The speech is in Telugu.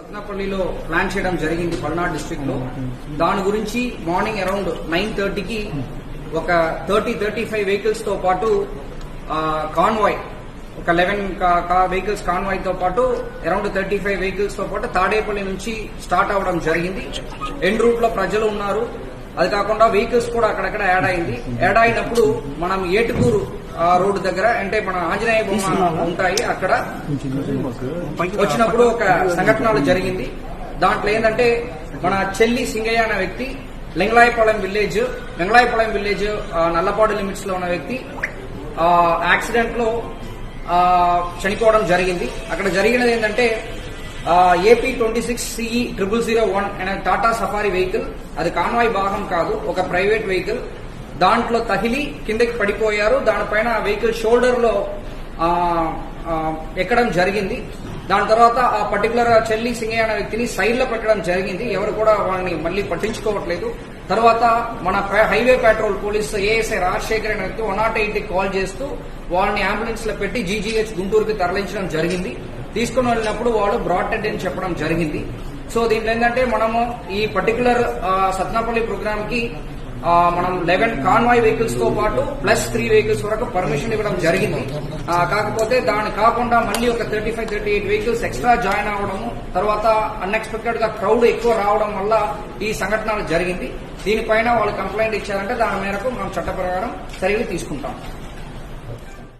సత్నాపల్లిలో ప్లాన్ చేయడం జరిగింది పల్నాడు డిస్ట్రిక్ట్లో దాని గురించి మార్నింగ్ అరౌండ్ నైన్ థర్టీకి ఒక థర్టీ థర్టీ ఫైవ్ వెహికల్స్తో పాటు కాన్వాయ్ ఒక లెవెన్ వెహికల్స్ కాన్వాయ్తో పాటు అరౌండ్ థర్టీ ఫైవ్ వెహికల్స్తో పాటు తాడేపల్లి నుంచి స్టార్ట్ అవడం జరిగింది. ఎండ్ రూట్లో ప్రజలు ఉన్నారు. అది కాకుండా వెహికల్స్ కూడా అక్కడక్కడ యాడ్ అయింది. యాడ్ అయినప్పుడు మనం ఏటుకూరు రోడ్డు దగ్గర అంటే మన ఆంజనేయ బొమ్మ ఉంటాయి. అక్కడ వచ్చినప్పుడు ఒక సంఘటనలు జరిగింది. దాంట్లో ఏంటంటే మన చెల్లి సింగయ్య అనే వ్యక్తి లింగలాయపాలెం విలేజ్ లింగలాయపాలెం విలేజ్ నల్లపాడు లిమిట్స్లో ఉన్న వ్యక్తి ఆ, యాక్సిడెంట్లో చనిపోవడం జరిగింది. అక్కడ జరిగినది ఏంటంటే AP twenty six CE triple zero one అనే టాటా సఫారీ వెహికల్ అది కాన్వాయ్ భాగం కాదు ఒక ప్రైవేట్ వెహికల్ దాంట్లో తగిలి కిందకి పడిపోయారు. దానిపైన ఆ వెహికల్ షోల్డర్లో ఎక్కడం జరిగింది. దాని తర్వాత ఆ పర్టికులర్ చెల్లి సింగయ్య అనే వ్యక్తిని సైడ్లో పెట్టడం జరిగింది. ఎవరు కూడా వాళ్ళని మళ్ళీ పట్టించుకోవట్లేదు. తర్వాత మన highway patrol police ASI Rajasekhar అనే వ్యక్తి వన్ నాట్ ఎయిట్ కాల్ చేస్తూ వాళ్ళని అంబులెన్స్లో పెట్టి జీజీహెచ్ గుంటూరుకి తరలించడం జరిగింది. తీసుకుని వెళ్ళినప్పుడు వాళ్ళు బ్రాడ్ డెడ్ అని చెప్పడం జరిగింది. సో దీంట్లో ఏంటంటే మనము ఈ పర్టికులర్ సత్నాపల్లి ప్రోగ్రామ్కి మనం లెవెన్ కాన్వాయ్ వెహికల్స్తో పాటు ప్లస్ త్రీ వెహికల్స్ వరకు పర్మిషన్ ఇవ్వడం జరిగింది. కాకపోతే దాని కాకుండా మళ్ళీ ఒక thirty five thirty eight vehicles extra join అవడము తర్వాత అన్ఎక్స్పెక్టెడ్గా క్రౌడ్ ఎక్కువ రావడం వల్ల ఈ సంఘటనలు జరిగింది. దీనిపైన వాళ్ళు కంప్లైంట్ ఇచ్చారంటే దాని మేరకు మనం చట్ట ప్రకారం చర్యలు తీసుకుంటాం.